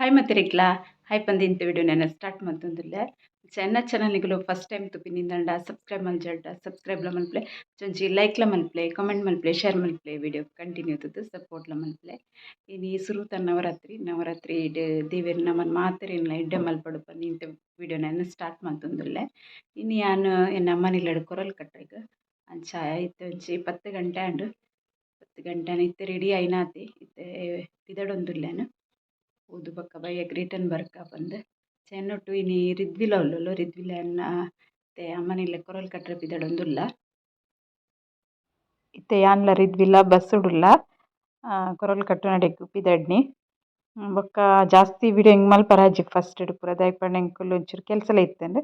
Hi ಮತ್ತಿರಿಗ್ಲ hi ಪಂದಿಂತ video ನಾನು ಸ್ಟಾರ್ಟ್ ಮಾಡ್ತಂದಿಲ್ಲ ಚೆನ್ನ ಚಾನಲ್ಗಳು ಫಸ್ಟ್ ಟೈಮ್ ತುಪ್ಪಿನಿಂದ ಸಬ್ಸ್ಕ್ರೈಬ್ ಮಲ್ಜಡ್ಡ ಸಬ್ಸ್ಕ್ರೈಬ್ಲ ಮಲ್ಪ್ಲೆ. ಚೊಂಚಿ ಲೈಕ್ಲ ಮಲ್ಪ್ಲೆ ಕಮೆಂಟ್ ಮಲ್ಪ್ಲೆ ಶೇರ್ ಮಲ್ಪ್ಲೆ ವಿಡಿಯೋ ಕಂಟಿನ್ಯೂ ತದ್ದು ಸಪೋರ್ಟ್ಲ ಮಲ್ಪ್ಲೆ. ಇನ್ನು ಸುರು ತ ನವರಾತ್ರಿ ನವರಾತ್ರಿ ಇಡ್ ದೇವೇರ್ ನಮ್ಮನ್ನು ಮಾತೆರೆನ್ಲ ಇಡ್ಡ ಮಲ್ಪಡು ಪಂದು ಇಂತ ವಿಡಿಯೋ ನಾನು ಸ್ಟಾರ್ಟ್ ಮಾಡ್ತಂದುಲ್ಲೆ ಇನ್ನು ನಾನು ಎನ್ನ ಅಮ್ಮನಿಲ್ಲಡು ಕೊರಲ್ ಕಟ್ಟಾಗ. ಅಂಚ ಇತ್ತು ಒಂಚಿ ಪತ್ತು ಗಂಟೆ ಅಂಡು ಪತ್ತು ಗಂಟೆ ಇತ್ತೆ ರೆಡಿ ಐನಾತಿ. ಇತ್ತೆ, ಪಿದಡೊಂದುಲ್ಲೆನು. ಊದು ಬೊಕ ಬಯ್ಯಗ್ ರಿಟರ್ನ್ ಬರ್ಕ ಪಂದ್ ಚೆನ್ನೊಟ್ಟು ಇನಿ ರಿದ್ವಿಲ ಉಲ್ಲೊಲು ರಿದ್ವಿಲ ಅನ್ನ ಇತ್ತೆ ಅಮ್ಮನಿಲ್ಲ ಕೊರಲ್ ಕಟ್ರೆ ಪಿದಡೊಂದುಲ್ಲ ಇತ್ತೆ ಯಾನ್ಲ ರಿದ್ವಿಲ, ಬಸ್ಸುಡುಲ್ಲ ಕೊರಲ್ ಕಟ್ಟುನಡೆಗ್ ಪಿದಡ್ನಿ ಬೊಕ್ಕ ಜಾಸ್ತಿ ವಿಡಿಯೋ ಎಂಕ್ ಮಲ್ಪರಾಜಿ ಫಸ್ಟ್ ಡ್ ಪೂರ ದಾಯೆ ಪಂಡ ಎಂಕುಲು ಒಂಚೂರು ಕೆಲಸಲ ಇತ್ತಂದ್ರೆ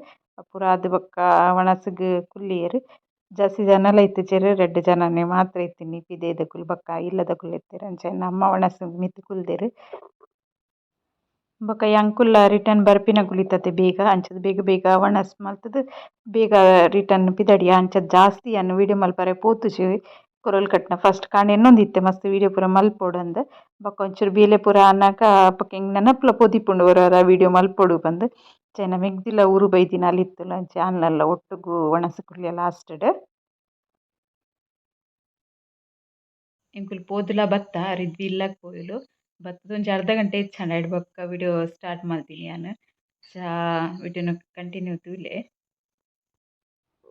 ಪೂರ ಅದು ಬೊಕ್ಕ ವನಸ್ಗ್ ಕುಲ್ಲಿಯರು ಜಾಸ್ತಿ ಜನಲ ಇತ್ತಿಜೆರ್ ರೆಡ್ ಜನನೆ ಮಾತ್ರ ಇತ್ತಿನಿ ಕುಲ್ ಬೊಕ್ಕ, ಇಲ್ಲದ ಕುಲ್ ಇತ್ತೀರ ಅಂಚೆ. ಅಮ್ಮ ವನಸ್ ಮಿತ್ತು ಕುಲ್ದೆರ್. ಬೊಕ ಅಂಕುಲ್ಲ ರಿಟರ್ನ್ ಬರ್ಪಿನ ಕುಲಿತತೆ ಬೇಗ ಅಂಚದ ಬೇಗ ಬೇಗ ವನಸ್ ಮಲ್ತುದು, ಬೇಗ ರಿಟರ್ನ್ ಪಿದಡಿಯ ಅಂಚಾದ್ ಜಾಸ್ತಿ ಯಾನ್ ವಿಡಿಯೋ ಮಲ್ಪರೆ ಪೋತುಜಿ ಕೊರಲ್ ಕಟ್ನ. ಫಸ್ಟ್ ಕಾಣ ಎನ್ನೊಂದು ಇತ್ತೆ. ಮಸ್ತ್ ವಿಡಿಯೋ ಪೂರ ಮಲ್ಪೊಡು ಅಂದ್. ಬೊಕ ಒಂಚೂರು ಬೇಲೆ ಪೂರ ಆನಗ ಅಪಗ ಎಂಕ್ ನೆನಪುಲ ಪೋದಿಪ್ಪುಂಡು ಒರ ವಿಡಿಯೋ ಮಲ್ಪೊಡು ಪಂದ್ ಅಂಚ ಎನ್ನ ಮೆಗ್ದಿಲ ಊರು ಬೈದಿನ ಅಲಿತ್ತುಂಡು ಅಂಚ. ಯಾನ್ಲಲ್ಲ ಒಟ್ಟುಗು ಕುಲ್ಯ ಲಾಸ್ಟ್ ಡ್ ಎಂಕುಲು ಪೋದುಲ ಬತ್ತ. ರಿದ್ವಿ ಇಲ್ಲಗ್ ಪೋಯೆಲು ಒಂಜಿ ಅರ್ಧ ಗಂಟೆ ಇಜ್ಜಂಡ ಇಡ್ಬೇಕು ವಿಡಿಯೋ ಸ್ಟಾರ್ಟ್ ಮಾಡ್ತೀನಿ ನಾನು. ಚಾ ವಿಡಿಯೋನ ಕಂಟಿನ್ಯೂ ತೂಲೆ.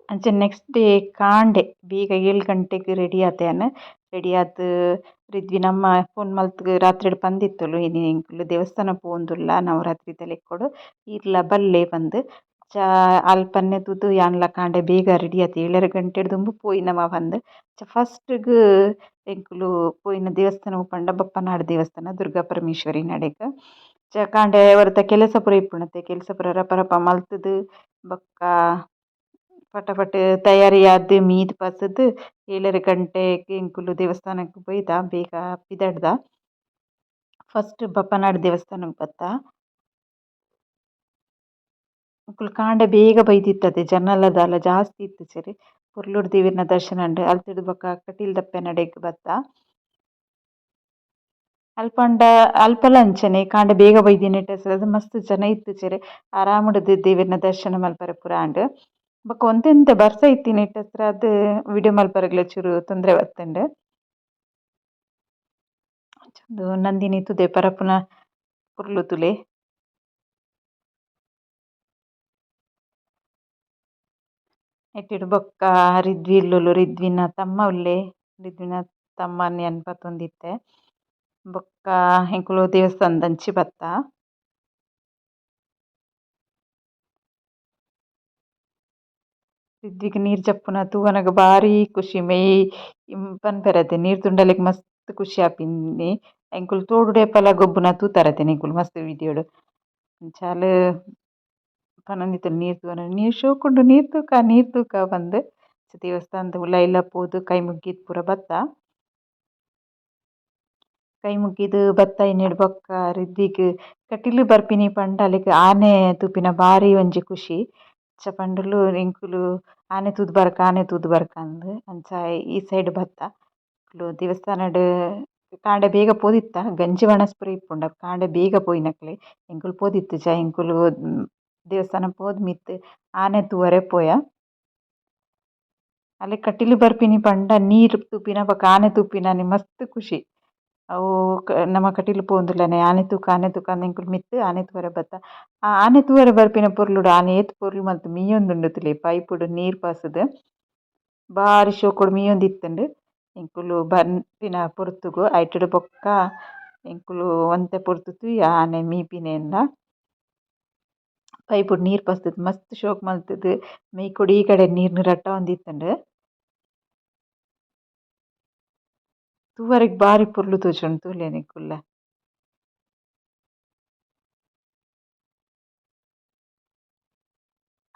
ಅಂಚೆ ನೆಕ್ಸ್ಟ್ ಡೇ ಕಾಂಡೆ. ಬೇಗ ಏಳು ಗಂಟೆಗೆ ರೆಡಿ ಆತೆ ಯಾನ್ ರೆಡಿ ಆದ ರಿದ್ವಿ ನಮ್ಮ ಫೋನ್ ಮಲ್ತ್ ರಾತ್ರಿ ಪಂದಿತ್ತುಲು ಏನೇನು ದೇವಸ್ಥಾನ ಪೋವೊಂದುಲ್ಲ. ನವರಾತ್ರಿದ ಕೊಡು. ಇರ್ಲ ಬಲ್ಲೆ ಪಂದ್ ಚಾ ಅಲ್ಪ ಪನ್ನೆ ಯಾನ್ಲ ಕಾಂಡೆ ಬೇಗ ರೆಡಿ ಆತು ಏಳರ ಗಂಟೆಡ್ ದುಂಬು ಪೋಯಿನ ನಮ ಚ ಫಸ್ಟ್ ಗ್ ಎಂಕುಲು ಪೋಯಿನ ದೇವಸ್ಥಾನ ಪಂಡ ಬಪ್ಪನಾಡ್ ದೇವಸ್ಥಾನ, ದುರ್ಗಾ ಪರಮೇಶ್ವರಿ ನಡೆಗ್ ಚ ಕಾಂಡೆ ಒರತ ಕೆಲಸ ಪೂರ ಇಪ್ಪುಣತೆ ಕೆಲಸ ಪೂರ ರಪ ರಪ ಮಲ್ತುದು. ಬೊಕ್ಕ ಪಟ ಪಟ್ ತಯಾರಿ ಮೀದ್ ಬಸದ್ ಏಳರ ಗಂಟೆ ಎಂಕುಲು ಪೋಯಿ ಪೋಯ್ದ ಬೇಗ ಪಿದಡ್ದ. ಫಸ್ಟ್ ಬಪ್ಪನಾಡ್ ದೇವಸ್ಥಾನಗ್ ಬತ್ತ. ಅಕುಲು ಕಾಂಡೆ ಬೇಗ ಬೈದಿತ್ತತೆ ಜನಲ ದಾಲ ಜಾಸ್ತಿ ಇತ್ತಿಜೆರ್ ಪೊರ್ಲುಡು ದೇವೆರ್ನ ದರ್ಶನ ಉಂಡು ಅಲ್ತುದು ಬೊಕ ಕಟೀಲ್ ದಪ್ಪೆನಡೆಗ್ ಬತ್ತ? ಅಲ್ಪಂಡ ಅಲ್ಪಲ ಅಂಚನೆ ಕಾಂಡೆ ಬೇಗ ಬೈದಿನಿಟ್ ಹೆಸರದ್ ಮಸ್ತ್ ಜನ ಇತ್ತು ಇತ್ತಿಜೆರ್ ಆರಾಮುಡು ದೇವೆರ್ನ ದರ್ಶನ ಮಲ್ಪರೆ ಪುರ ಆಂಡ್ ಬೊಕ ಒಂತೆಂತೆ ಬರ್ಸ ಇತ್ತಿನಿಟ್ ಅದ್ ವಿಡಿಯೋ ಮಲ್ಪರೆಗ್ಲ ಚೂರು ತೊಂದ್ರೆ ಬತ್ತುಂಡ್. ಅಂಚಾದ್ ನಂದಿನಿ ತೂದೆ ಪರಪುನ ಪೊರ್ಲುತುಲೆ ನೆಟ್ಟ್ ಬೊಕ್ಕ ರಿದ್ವಿಲ್ಲುಲು ರಿದ್ವಿನ ತಮ್ಮ ಉಲ್ಲೆ, ರಿದ್ವಿನ ತಮ್ಮ ಯಾನ್ ಪತೊಂದಿತ್ತೆ ಬೊಕ್ಕ ಎಂಕುಲು ದೇವಸ್ಥಾನದಂಚಿ ಬತ್ತ. ರಿದ್ವಿಗ್ ನೀರ್ ಜಪ್ಪುನ ತೂವನಗ ಬಾರಿ ಖುಷಿ ಮೈ ಪನ್ಪೆರತೆ ನೀರ್ ತುಂಡಲೆಗ್ ಮಸ್ತ್ ಖುಷಿ ಆಪಿನಿ ಎಂಕುಲು ತೋಡುಡೆ ಪಲ ಗೊಬ್ಬುನ ತೂತಾರತೆ ನಿಕುಲು ಮಸ್ತ್ ವಿಡಿಯೋಡು. ಅಂಚಾದ್ ಪನೊಂದಿತ್ತುಂಡು ನೀರ್ ತೂವೊನ ನೀರ್ ಶೋಕುಂಡು ನೀರ್ ತೂಕ ನೀರ್ ತೂಕ ಪಂದ್ ದೇವಸ್ಥಾನದ ಉಲಾಯಿಲ ಪೋದು, ಕೈ ಮುಗ್ಗಿದ್ ಪೂರ ಬತ್ತ ಕೈ ಮುಗ್ಗಿದು ಬತ್ತ ಇನ್ನೆಡ್ ಬೊಕ್ಕ ರಿದ್ದಿಗ್ ಕಟೀಲ್ ಬರ್ಪಿನಿ ಪಂಡ ಅಲೆಗ್ ಆನೆ ತೂಪಿನ ಬಾರಿ ಒಂಜಿ ಖುಷಿ. ಅಂಚ ಪಂಡುಲು ಎಂಕುಲು ಆನೆ ತೂದ್ ಬರ್ಕ, ಆನೆ ತೂದ್ ಬರ್ಕ ಅಂದ್ ಅಂಚ ಈ ಸೈಡ್ ಬತ್ತ ದೇವಸ್ಥಾನಡ್ ಕಾಂಡೆ ಬೇಗ ಪೋದಿತ್ತ, ಗಂಜಿ ಇಪ್ಪುಂಡ ಇಪ್ಪುಂಡು ಕಾಂಡೆ ಬೇಗ ಪೋಯಿನಕ್ಲೆ ಎಂಕುಲು ಪೋದಿತ್ತ ಜಾ ಎಂಕುಲು ದೇವಸ್ಥಾನ ಪೋದ್ ಮಿತ್ತ್ ಆನೆ ತೂವರೆ ಪೋಯ. ಅಲೆ ಕಟೀಲ್ ಬರ್ಪಿನಿ ಪಂಡ ನೀರು ತೂಪಿನ ಬೊಕ ಆನೆ ತೂಪಿನ ಮಸ್ತ್ ಖುಷಿ. ಅವು ನಮ್ಮ ಕಟೀಲು ಪೋವೊಂದುಲ್ಲನೆ ಆನೆ ತೂಕ ಆನೆ ತೂಕ ಅಂದ್ ಎಂಕುಲು ಮಿತ್ತ್ ಆನೆ ತೂವರೆ ಬತ್ತ. ಆ ಆನೆ ತೂವರೆ ಬರ್ಪಿನ ಪೊರ್ಲುಡು ಆನೆ ಏತ್ ಪೊರ್ಲು ಮಲ್ತ್ ಮೀಯೊಂದುಂಡು ತುಲೆ ಪೈಪುಡು ನೀರ್ ಪಾಸುದು. ಬಾರಿ ಶೋಕುಡು ಮೀಯೊಂದಿತ್ತುಂಡು. ಎಂಕುಲು ಬರ್ಪಿನ ಪೊರ್ತುಗು ಐಟಡ್ ಬೊಕ್ಕ ಎಂಕುಲು ಒಂತೆ ಪೊರ್ತು ತೂಯ ಆನೆ ಮೀಪಿನೆನ್ಲ ಪೈಪುಡು ನೀರು ಪಾಸ್ದುದು ಮಸ್ತ್ ಶೋಕು ಮಲ್ತುದು, ಮೈ ಕೊಡೆ ಈ ಕಡೆ ನೀರ್ನ್ ರಟ್ಟ ಒಂದಿತ್ತುಂಡು. ತೂವರೆಗ್ ಬಾರಿ ಪೊರ್ಲು ತೋಜುಂಡು ತೂಲೆ ಕುಲ್ಲ.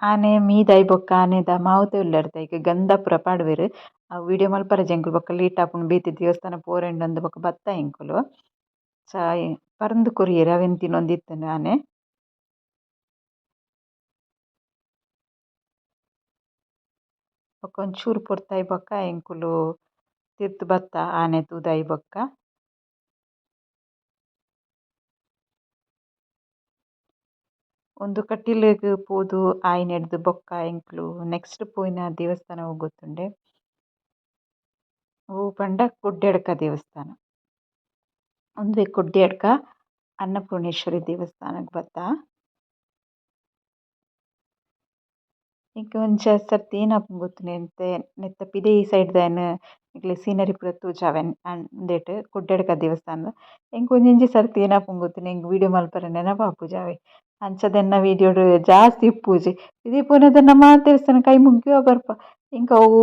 ಆನೆ ಮೀದಾಯ್ ಬೊಕ್ಕ ಆನೆದ ಮಾವುತ ಉಲ್ಲೆರ್ ಐಕ್ ಗಂಧ ಪೂರ ಪಾಡುವೆರ್. ಅವು ವಿಡಿಯೋ ಮಲ್ಪರೆ ಎಂಕುಲು ಬೊಕ ಲೇಟ್ ಆಪುಂಡು ಬೇತೆ ದೇವಸ್ಥಾನ ಪೋರೆಂಡ್ ಅಂದ್ ಬೊಕ ಬತ್ತ ಎಂಕುಲು ಪರಂದ್ ಕೊರಿಯೆರ್ ಅವೆನ್ ತಿನೊಂದಿತ್ತುಂಡು ಆನೆ. ಒಂಚೂರು ಪೊರ್ತು ಬೊಕ ಎಂಕುಲು ತಿರ್ತ್ ಬತ್ತ ಆನೆ ತೂದ್ ಆಯೆ ಬೊಕ್ಕ ಒಂದು ಕಟೀಲ್ಗ್ ಪೋದು ಆಯಿನೆಡ್ದ್ ಬೊಕ್ಕ ಎಂಕ್ಲು ನೆಕ್ಸ್ಟ್ ಪೋಯಿನ ದೇವಸ್ಥಾನ ಗೊತ್ತುಂಡೆ ಒವು ಪಂಡ ಕೊಡ್ಯಡ್ಕ ದೇವಸ್ಥಾನ ಉಂದು ಕೊಡ್ಯಡ್ಕ ಅನ್ನಪೂರ್ಣೇಶ್ವರಿ ದೇವಸ್ಥಾನಗ್ ಬತ್ತ ಎಂಕ್ ಒಂಜ ಸರ್ತಿ ಏನಾಪುಂಡು ಗೊತ್ತುಂಡ ಎಂತೆ ನೆತ್ತ ಈ ಸೈಡ್ ದಾಯೆನ್ ನಿಕ್ಲೆಗ್ ಸೀನರಿ ಪೂರ ತೂಜಾವೆನ್ ಅಂದೆಟ್ ಕೊಡ್ಯಡ್ಕ ದೇವಸ್ಥಾನದ. ಎಂಕ್ ಒಂಜೊಂಜಿ ಸರ್ತಿ ಏನಾಪುಂಡು ಗೊತ್ತುಂಡ ಎಂಕ್ ವಿಡಿಯೋ ಮಲ್ಪರೆ ನೆನಪಾಪುಜಾವೆ ಅಂಚಾದ್ ಎನ್ನ ವಿಡಿಯೋಡ್ ಜಾಸ್ತಿ ಇಪ್ಪುಜಿ ಇದೇ ಪೋನಗ ನಮ ದೇವಸ್ಥಾನ ಕೈ ಮುಗ್ಗ್ಯವ ಬರ್ಪ. ಎಂಕ್ ಅವು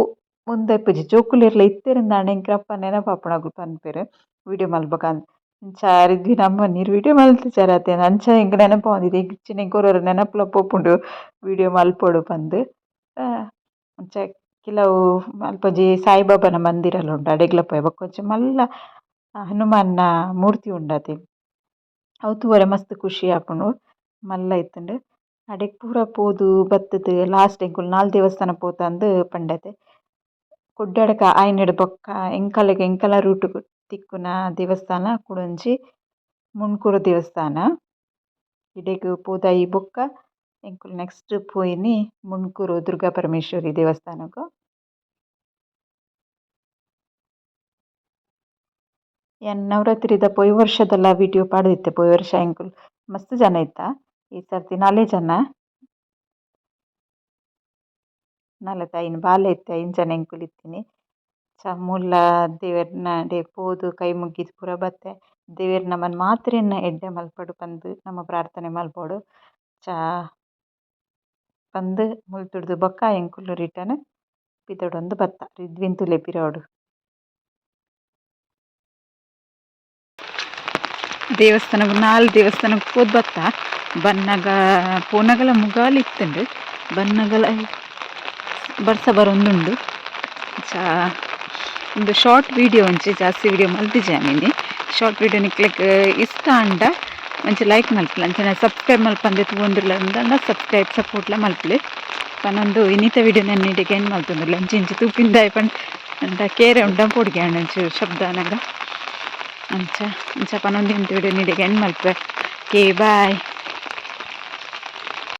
ಮುಂದೆ ಇಪ್ಪುಜಿ ಜೋಕುಲೆರ್ಲ ಇತ್ತೆರ್ಂದಾಂಡ ಎಂಕ್ ರಪ್ಪ ನೆನಪಾಪುಂಡು ಅಕುಲು ಪನ್ಪೆರ್ ವಿಡಿಯೋ ಮಲ್ಪುಗಂದ್ ಇಂಚ ರಿದ್ವಿನ್ ಅಮ್ಮ ನೀರ್ ವಿಡಿಯೋ ಮಲ್ತಿಜ್ಜಾರ ಅತೆ ಅಂಚ ಎಂಕ್ ನೆನಪಾವೊಂದಿತ್ತ ಇಜ್ಜಿಂಡ ಎಂಕ್ ಒರೊರ ನೆನಪುಲ ಪೋಪುಂಡು ವಿಡಿಯೋ ಮಲ್ಪೊಡು ಪಂದ್ ಅಂಚ ಕೆಲವು ಅಲ್ಪೊಂಜಿ ಸಾಯಿಬಾಬಾನ ಮಂದಿರಲ ಉಂಡು ಅಡೆಗ್ಲ ಪೋಯ ಬೊಕೊಂಜಿ ಮಲ್ಲ ಹನುಮಾನ್ನ ಮೂರ್ತಿ ಉಂಡತೆ ಅವು ತೂವರೆ ಮಸ್ತ್ ಖುಷಿ ಆಪುಂಡು ಮಲ್ಲ ಇತ್ತ್ಂಡ್ ಅಡೆಗ್ ಪೂರ ಪೋದು ಬತ್ತುದು ಲಾಸ್ಟ್ ಎಂಕುಲು ನಾಲ್ ದೇವಸ್ಥಾನ ಪೋತಂದ್ ಪಂಡತೆ ಕೊಡ್ಯಡ್ಕ ಆಯಿನೆಡ್ ಬೊಕ್ಕ ಎಂಕಲೆಗ್ ಎಂಕಲ ರೂಟ್ ತಿಕ್ಕುನ ದೇವಸ್ಥಾನ, ಕುಡೊಂಜಿ, ಮುಣ್ಕುರು ದೇವಸ್ಥಾನ, ಇಡೆಗ್ ಪೋದಾಯಿ ಬೊಕ್ಕ. ಎಂಕುಲು ನೆಕ್ಸ್ಟ್ ಪೋಯಿನಿ ಮುನ್ಕೂರು ದುರ್ಗಾ ಪರಮೇಶ್ವರಿ ದೇವಸ್ಥಾನಗ್. ಯಾನ್ ನವರಾತ್ರಿದ ಪೊಯ್ ವರ್ಷದಲ ವಿಡಿಯೋ ಪಾಡ್ದಿತ್ತೆ, ಪೋಯಿ ವರ್ಷ ಎಂಕುಲು. ಮಸ್ತ್ ಜನ ಇತ್ತ? ಈ ಸರ್ತಿ ನಾಲೆ ಜನ. ನಾಲೆತ ಐನ್ ಬಾಲೆ ಇತ್ತೆ, ಐನ್ ಜನ ಎಂಕುಲು ಇತ್ತಿನಿ. ಮೂಲ ದೇವೆರ್ನಡೆ ಪೋದು ಕೈ ಮುಗ್ಗಿದ್ ಪೂರ ಬತ್ತೆ. ದೇವೆರ್ ನಮನ್ ಮಾತೆರೆನ್ ಎಡ್ಡೆ ಮಲ್ಪೊಡು ಪಂದ್ ನಮ ಪ್ರಾರ್ಥನೆ ಮಲ್ಪೊಡು. ಚಾ ಪಂದ್ ಮುಲ್ತುಡ್ದು ಬೊಕ್ಕ ಎಂಕುಲು ರಿಟರ್ನ್ ಪಿದಡೊಂದು ಬತ್ತ. ರಿದ್ವಿನ್ ತುಲೆ ದೇವಸ್ಥಾನ ನಾಲ್ ದೇವಸ್ಥಾನ ಹೋದ್ ಬತ್ತ. ಬನ್ನಗ ಪೋನಗಲ ಮುಗಾಲ್ ಇತ್ತಂಡು. ಬನ್ನಗಲ ಬರ್ಸ ಬರೊಂದುಂಡು. ಅಂಚ ಉಂದು ಶಾರ್ಟ್ ವಿಡಿಯೋ ಒಂಜಿ ಜಾಸ್ತಿ ವಿಡಿಯೋ ಮಲ್ತಿಜಾನೆನೆ ಶಾರ್ಟ್ ವಿಡಿಯೋ ನಿಕ್ಲಿಕ್ ಇಷ್ಟ ಆಂಡ ಒಂಜಿ ಲೈಕ್ ಮಲ್ಪುಲೆ ಅಂಚೆ ಸಬ್ಸ್ಕ್ರೈಬ್ ಮಲ್ಪಂದೆ ತೂವೊಂದುಲ್ಲ ಅಂದ ಸಬ್ಸ್ಕ್ರೈಬ್ ಸಪೋರ್ಟ್ಲ ಮಲ್ಪುಲೆ. ಪನೊಂದು ಇನ್ನಿತ ವಿಡಿಯೋ ನನ್ನಿಡೆಗೆ ಏನು ಮಲ್ತೊಂದುಲ್ಲ ಅಂಚೆ ಇಂಚಿ ತೂಪಿಂದಾಯ್ ಪಂಡ ಅಂಡ ಕೇರೆ ಉಂಡ ಪೋಡಿಗೆ ಅಂಚು ಶಬ್ದಾನಗ ಅಂಚ ಅಂಚ ಪನೊಂದು ಇಂಥ ವಿಡಿಯೋ ನೀಡಿಗೆ ಏನು ಮಲ್ಪೆ ಓಕೆ ಬಾಯ್